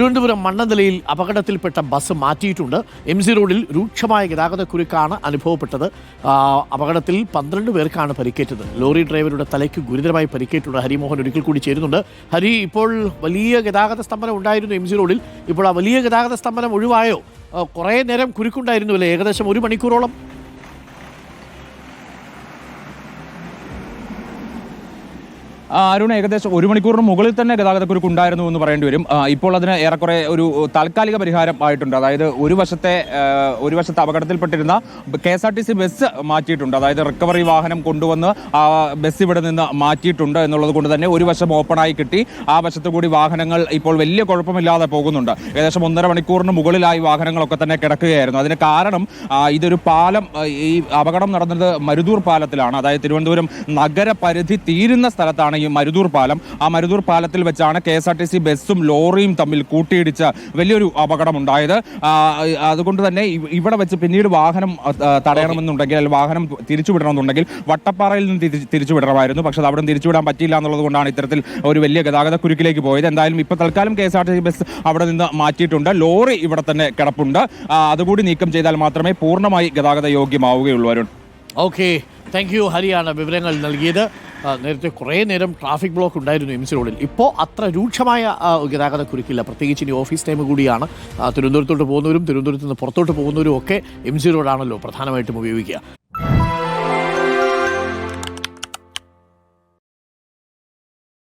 തിരുവനന്തപുരം മണ്ണന്തലയിൽ അപകടത്തിൽപ്പെട്ട ബസ് മാറ്റിയിട്ടുണ്ട്. M C റോഡിൽ രൂക്ഷമായ ഗതാഗതക്കുരുക്കാണ് അനുഭവപ്പെട്ടത്. അപകടത്തിൽ പന്ത്രണ്ട് പേർക്കാണ് പരിക്കേറ്റത്. ലോറി ഡ്രൈവറുടെ തലയ്ക്ക് ഗുരുതരമായി പരിക്കേറ്റുണ്ട് ഹരിമോഹൻ ഒരിക്കൽ കൂടി ചേരുന്നുണ്ട്. ഹരി ഇപ്പോൾ വലിയ ഗതാഗത സ്തംഭനം ഉണ്ടായിരുന്നു എം സി റോഡിൽ. ഇപ്പോൾ ആ വലിയ ഗതാഗത സ്തംഭനം ഒഴിവായോ? കുറേ നേരം കുരുക്കുണ്ടായിരുന്നു അല്ലേ ഏകദേശം ഒരു മണിക്കൂറോളം അരുൺ ഏകദേശം ഒരു മണിക്കൂറിന് മുകളിൽ തന്നെ ഗതാഗതക്കുരുക്ക് ഉണ്ടായിരുന്നു എന്ന് പറയേണ്ടി വരും. ഇപ്പോൾ അതിന് ഏറെക്കുറെ ഒരു താൽക്കാലിക പരിഹാരം ആയിട്ടുണ്ട്. അതായത് ഒരു വശത്തെ ഒരു വശത്തെ അപകടത്തിൽപ്പെട്ടിരുന്ന K S R T C bus മാറ്റിയിട്ടുണ്ട്. അതായത് റിക്കവറി വാഹനം കൊണ്ടുവന്ന് ആ ബസ് ഇവിടെ നിന്ന് മാറ്റിയിട്ടുണ്ട് എന്നുള്ളത് കൊണ്ട് തന്നെ ഒരു വശം ഓപ്പണായി കിട്ടി. ആ വശത്തു കൂടി വാഹനങ്ങൾ ഇപ്പോൾ വലിയ കുഴപ്പമില്ലാതെ പോകുന്നുണ്ട്. ഏകദേശം ഒന്നര മണിക്കൂറിന് മുകളിലായി വാഹനങ്ങളൊക്കെ തന്നെ കിടക്കുകയായിരുന്നു. അതിന് കാരണം ഇതൊരു പാലം ഈ അപകടം നടന്നത് മരുതൂർ പാലത്തിലാണ്. അതായത് തിരുവനന്തപുരം നഗരപരിധി തീരുന്ന സ്ഥലത്താണ് ഈ മരുതൂർ പാലം. ആ മരുതൂർ പാലത്തിൽ വെച്ചാണ് K S R T C ബസ്സും ലോറിയും തമ്മിൽ കൂട്ടിയിടിച്ച് വലിയൊരു അപകടം ഉണ്ടായത് അതുകൊണ്ട് തന്നെ ഇവിടെ വെച്ച് പിന്നീട് വാഹനം തടയണമെന്നുണ്ടെങ്കിൽ അല്ലെങ്കിൽ വാഹനം തിരിച്ചുവിടണമെന്നുണ്ടെങ്കിൽ വട്ടപ്പാറയിൽ നിന്ന് തിരിച്ച് തിരിച്ചുവിടണമായിരുന്നു പക്ഷേ അവിടെ തിരിച്ചുവിടാൻ പറ്റിയില്ല എന്നുള്ളത് കൊണ്ടാണ് ഇത്തരത്തിൽ ഒരു വലിയ ഗതാഗത കുരുക്കിലേക്ക് പോയത്. എന്തായാലും ഇപ്പോൾ തൽക്കാലം K S R T C bus അവിടെ നിന്ന് മാറ്റിയിട്ടുണ്ട്. ലോറി ഇവിടെ തന്നെ കിടപ്പുണ്ട്. അതുകൂടി നീക്കം ചെയ്താൽ മാത്രമേ പൂർണമായി ഗതാഗത യോഗ്യമാവുകയുള്ളൂ അരുൺ. ഓക്കെ താങ്ക് യു ഹരിയാണ് വിവരങ്ങൾ നൽകിയത്. നേരത്തെ കുറേ നേരം ട്രാഫിക് ബ്ലോക്ക് ഉണ്ടായിരുന്നു എം സി റോഡിൽ. ഇപ്പോൾ അത്ര രൂക്ഷമായ ഗതാഗത കുരുക്കില്ല. പ്രത്യേകിച്ച് ഇനി ഓഫീസ് ടൈം കൂടിയാണ്. തിരുവനന്തപുരത്തോട്ട് പോകുന്നവരും തിരുവനന്തപുരത്ത് നിന്ന് പുറത്തോട്ട് പോകുന്നവരും ഒക്കെ എം സി റോഡാണല്ലോ പ്രധാനമായിട്ടും ഉപയോഗിക്കുക.